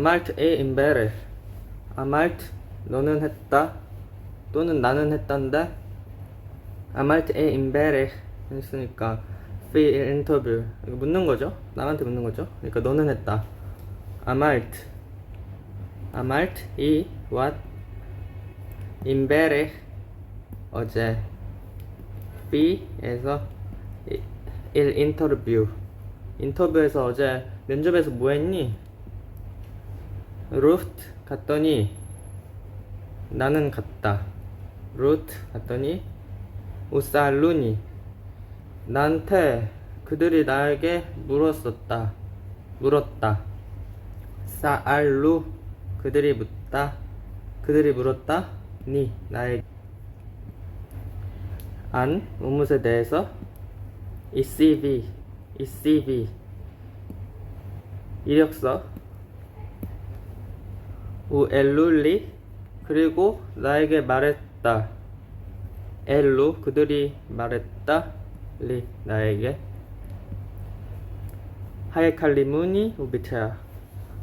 아말트 에 임베레. 아말트 너는 했다 또는 나는 했단데 아말트 에 임베레 했으니까 피 인터뷰 이거 묻는 거죠? 남한테 묻는 거죠? 그러니까 너는 했다. 아말트. 아말트 이 what? 임베레 어제 B에서 이- 일 인터뷰 인터뷰에서 어제 면접에서 뭐 했니? 루트 갔더니 나는 갔다. 루트 갔더니 우살루니. 나한테 그들이 나에게 물었었다. 물었다. 사알루. 그들이 묻다. 그들이 물었다. 니 나에게. 안 무엇에 대해서 이 CV 이 CV 이력서 우엘룰리 그리고 나에게 말했다. 엘루 그들이 말했다. 리 나에게. 하이칼리무니 우비테야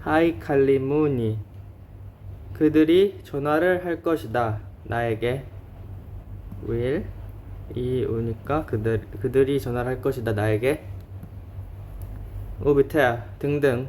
하이칼리무니 그들이 전화를 할 것이다. 나에게. will 이 우니까 그들 그들이 전화를 할 것이다. 나에게. 우비테야 등등